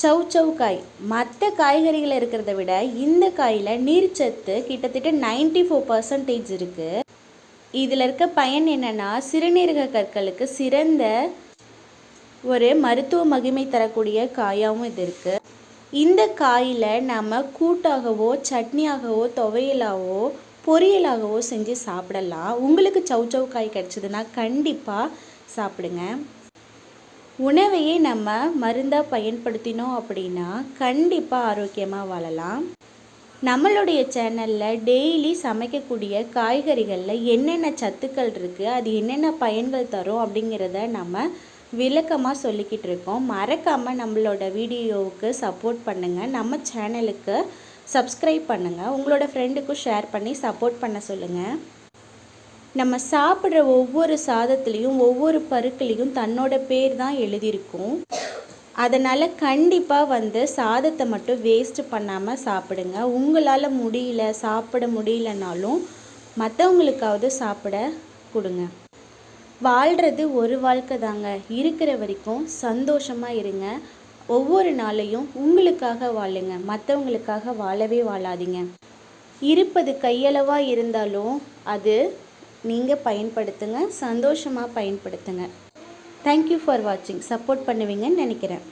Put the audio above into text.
சௌ சவ் காய். மற்ற காய்கறிகளில் இருக்கிறத விட இந்த காயில் நீர்ச்சத்து கிட்டத்தட்ட 94% ஃபோர் பர்சன்டேஜ் இருக்குது இதில் இருக்க பயன் என்னென்னா சிறுநீரக கற்களுக்கு சிறந்த ஒரு மருத்துவ மகிமை தரக்கூடிய காயாகவும் இது இருக்குது இந்த காயில் நம்ம கூட்டாகவோ சட்னியாகவோ துவையலாகவோ பொரியலாகவோ செஞ்சு சாப்பிடலாம். உங்களுக்கு சௌ சவ் காய் கிடச்சிதுன்னா கண்டிப்பாக சாப்பிடுங்க. உணவையே நம்ம மருந்தாக பயன்படுத்தினோம் அப்படின்னா கண்டிப்பாக ஆரோக்கியமாக வாழலாம். நம்மளுடைய சேனலில் டெய்லி சமைக்கக்கூடிய காய்கறிகளில் என்னென்ன சத்துக்கள் இருக்குது அது என்னென்ன பயன்கள் தரும் அப்படிங்கிறத நம்ம விளக்கமாக சொல்லிக்கிட்டு இருக்கோம். மறக்காமல் நம்மளோட வீடியோவுக்கு சப்போர்ட் பண்ணுங்கள் நம்ம சேனலுக்கு சப்ஸ்கிரைப் பண்ணுங்கள் உங்களோட ஃப்ரெண்டுக்கும் ஷேர் பண்ணி சப்போர்ட் பண்ண சொல்லுங்கள் நம்ம சாப்பிட்ற ஒவ்வொரு சாதத்துலேயும் ஒவ்வொரு பருக்குலேயும் தன்னோட பேர் தான் எழுதியிருக்கும். அதனால் கண்டிப்பாக வந்து சாதத்தை மட்டும் வேஸ்ட்டு பண்ணாமல் சாப்பிடுங்க. உங்களால் முடியல சாப்பிட முடியலனாலும் மற்றவங்களுக்காவது சாப்பிட கொடுங்க. வாழ்கிறது ஒரு வாழ்க்கை தாங்க. இருக்கிற வரைக்கும் சந்தோஷமாக இருங்க. ஒவ்வொரு நாளையும் உங்களுக்காக வாழுங்க. மற்றவங்களுக்காக வாழவே வாழாதீங்க. இருப்பது கையளவாக இருந்தாலும் அது நீங்கள் பயன்படுத்துங்க சந்தோஷமாக பயன்படுத்துங்க. தேங்க்யூ ஃபார் வாட்சிங் சப்போர்ட் பண்ணுவீங்கன்னு நினைக்கிறேன்.